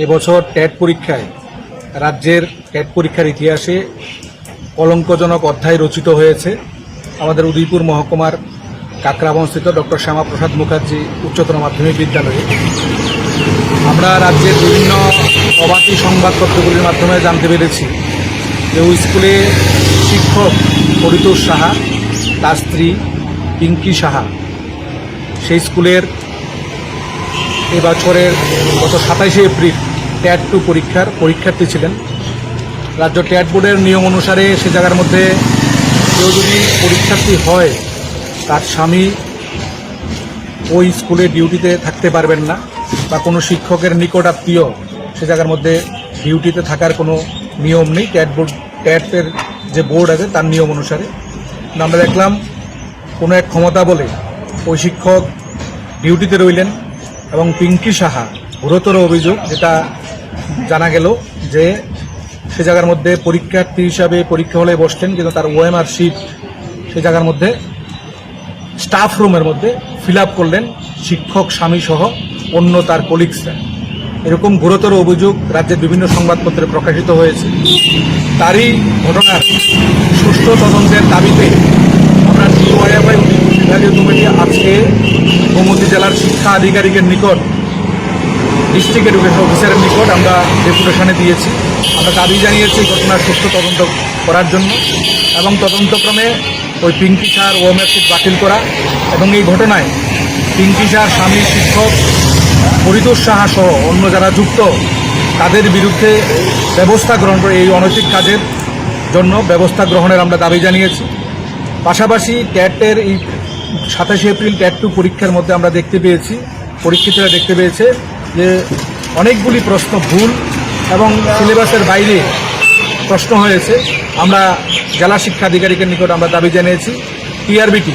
এবছর ট্যাট পরীক্ষায় রাজ্যের ট্যাট পরীক্ষার ইতিহাসে কলঙ্কজনক অধ্যায় রচিত হয়েছে। আমাদের উদয়পুর মহকুমার কাকরাবনস্থিত ডক্টর শ্যামাপ্রসাদ মুখার্জি উচ্চতর মাধ্যমিক বিদ্যালয়ে। আমরা রাজ্যের বিভিন্ন প্রবাসী সংবাদপত্রগুলির মাধ্যমে জানতে পেরেছি যে ওই স্কুলে শিক্ষক পরিতোষ সাহা, তার স্ত্রী পিঙ্কি সাহা। সেই স্কুলের এবছরের গত সাতাইশে এপ্রিল ট্যাট টু পরীক্ষার পরীক্ষার্থী ছিলেন। রাজ্য ট্যাট বোর্ডের নিয়ম অনুসারে সে জায়গার মধ্যে কেউ যদি পরীক্ষার্থী হয়, তার স্বামী ওই স্কুলে ডিউটিতে থাকতে পারবেন না বা কোনো শিক্ষকের নিকট আত্মীয় সে জায়গার মধ্যে ডিউটিতে থাকার কোনো নিয়ম নেই। ট্যাট বোর্ড ট্যাটের যে বোর্ড আছে, তার নিয়ম অনুসারে। আমরা দেখলাম কোনো এক ক্ষমতা বলে ওই শিক্ষক ডিউটিতে রইলেন এবং পিঙ্কি সাহা, গুরুতর অভিযোগ যেটা জানা গেল যে সে জায়গার মধ্যে পরীক্ষার্থী হিসাবে পরীক্ষা হলে বসতেন, কিন্তু তার ওএমআর শিট সে জায়গার মধ্যে স্টাফ রুমের মধ্যে ফিল করলেন শিক্ষক, স্বামী সহ অন্য তার কলিগসরা এরকম গুরুতর অভিযোগ রাজ্যের বিভিন্ন সংবাদপত্রে প্রকাশিত হয়েছে। তারই ঘটনার সুষ্ঠু তদন্তের দাবিতে আমরা ডিওয়াইএফআই বিভাগীয় কমিটি আজকে গোমতী জেলার শিক্ষা আধিকারিকের নিকট, ডিস্ট্রিক্ট এডুকেশন অফিসারের নিকট আমরা ডেপুটেশনে দিয়েছি। আমরা দাবি জানিয়েছি ঘটনার সুষ্ঠু তদন্ত করার জন্য এবং তদন্তক্রমে ওই পিঙ্কি সার ওএমএফ বাতিল করা এবং এই ঘটনায় পিঙ্কি সার স্বামী, শিক্ষক পরিতোষ সাহা সহ অন্য যারা যুক্ত, তাদের বিরুদ্ধে ব্যবস্থা গ্রহণ করে এই অনৈতিক কাজের জন্য ব্যবস্থা গ্রহণের আমরা দাবি জানিয়েছি। পাশাপাশি ট্যাটের এই সাতাশে এপ্রিল ট্যাট টু পরীক্ষার মধ্যে আমরা দেখতে পেয়েছি, পরীক্ষিতরা দেখতে পেয়েছে যে অনেকগুলি প্রশ্ন ভুল এবং সিলেবাসের বাইরে প্রশ্ন হয়েছে। আমরা জেলা শিক্ষা আধিকারিকের নিকট আমরা দাবি জানিয়েছি, টিআরবিটি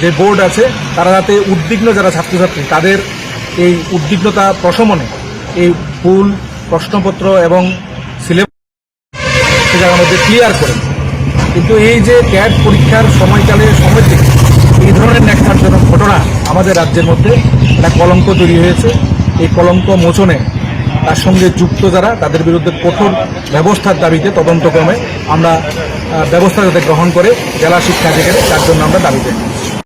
যে বোর্ড আছে, তারা যাতে উদ্বিগ্ন যারা ছাত্রছাত্রী, তাদের এই উদ্বিগ্নতা প্রশমনে এই ভুল প্রশ্নপত্র এবং সিলেবাস সে জায়গার মধ্যে ক্লিয়ার করে কিন্তু এই যে ক্যাট পরীক্ষার সময়কালে সময় থেকে এই ধরনের ন্যাক্কারজনক ঘটনা আমাদের রাজ্যের মধ্যে একটা কলঙ্ক তৈরি হয়েছে। এই কলঙ্ক মোচনে তার সঙ্গে যুক্ত যারা, তাদের বিরুদ্ধে কঠোর ব্যবস্থার দাবিতে তদন্তক্রমে আমরা ব্যবস্থা যাতে গ্রহণ করে জেলা শিক্ষা থেকে তার জন্য আমরা দাবিতে